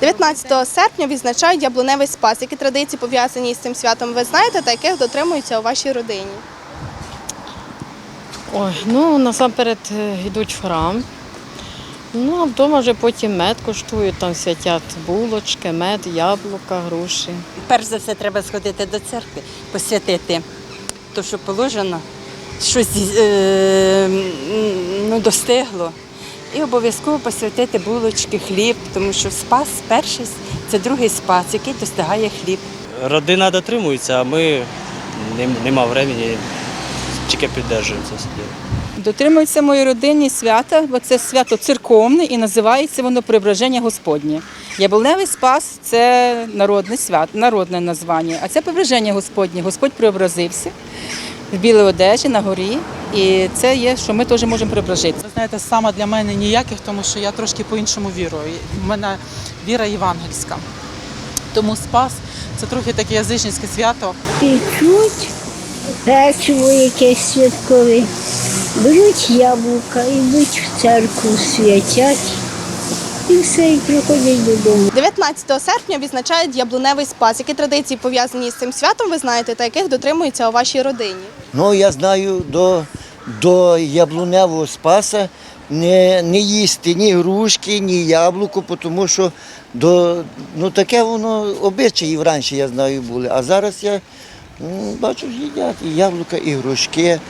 19 серпня відзначають яблуневий спас. Які традиції пов'язані з цим святом ви знаєте та яких дотримуються у вашій родині? Ой, ну насамперед е, йдуть в храм. Ну, а вдома вже потім мед коштують, там святять булочки, мед, яблука, груші. Перш за все треба сходити до церкви, посвятити то, що положено, щось е, ну, достигло. І обов'язково посвятити булочки, хліб, тому що спас перший це другий спас, який достигає хліб. Родина дотримується, а ми не, нема времени, тільки підтримуємо це все діло. Дотримуються моїй родині свята, бо це свято церковне і називається воно Преображення Господнє. Яблуневий спас це народне свято, народне названня, а це Преображення Господнє. Господь преобразився в білій одежі на горі, і це є, що ми теж можемо преображитися. Ви знаєте, саме для мене ніяких, тому що я трошки по-іншому вірую. У мене віра євангельська. Тому спас це трохи таке язичницьке свято. печуть печиво якесь святкове, беруть яблука, йдуть в церкву, святять і все, і приходять додому. 19 серпня відзначають яблуневий спас. Які традиції пов'язані з цим святом ви знаєте та яких дотримуються у вашій родині? Ну, я знаю, до, до яблуневого спаса не, не їсти ні грушки, ні яблуко, тому що до, ну, таке воно обичаї раніше, я знаю, були. А зараз я ну, бачу, їдять і яблука, і грушки.